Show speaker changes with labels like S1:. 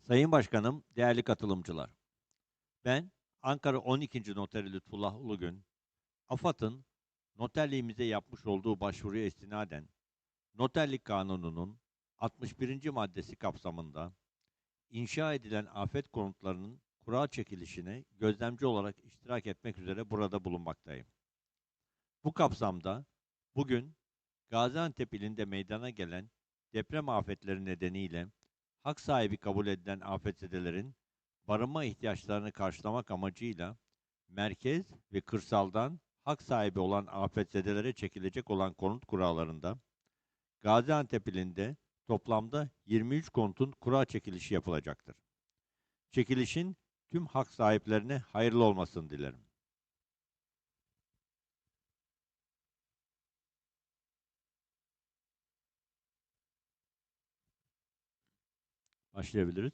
S1: Sayın Başkanım, değerli katılımcılar. Ben Ankara 12. Noteri Lütfullah Ulugün, AFAD'ın noterliğimize yapmış olduğu başvuruya istinaden Noterlik Kanunu'nun 61. maddesi kapsamında inşa edilen afet konutlarının kura çekilişine gözlemci olarak iştirak etmek üzere burada bulunmaktayım. Bu kapsamda bugün Gaziantep ilinde meydana gelen deprem afetleri nedeniyle hak sahibi kabul edilen afetzedelerin barınma ihtiyaçlarını karşılamak amacıyla merkez ve kırsaldan hak sahibi olan afetzedelere çekilecek olan konut kuralarında Gaziantep ilinde toplamda 23 konutun kura çekilişi yapılacaktır. Çekilişin tüm hak sahiplerine hayırlı olmasını dilerim. başlayabiliriz.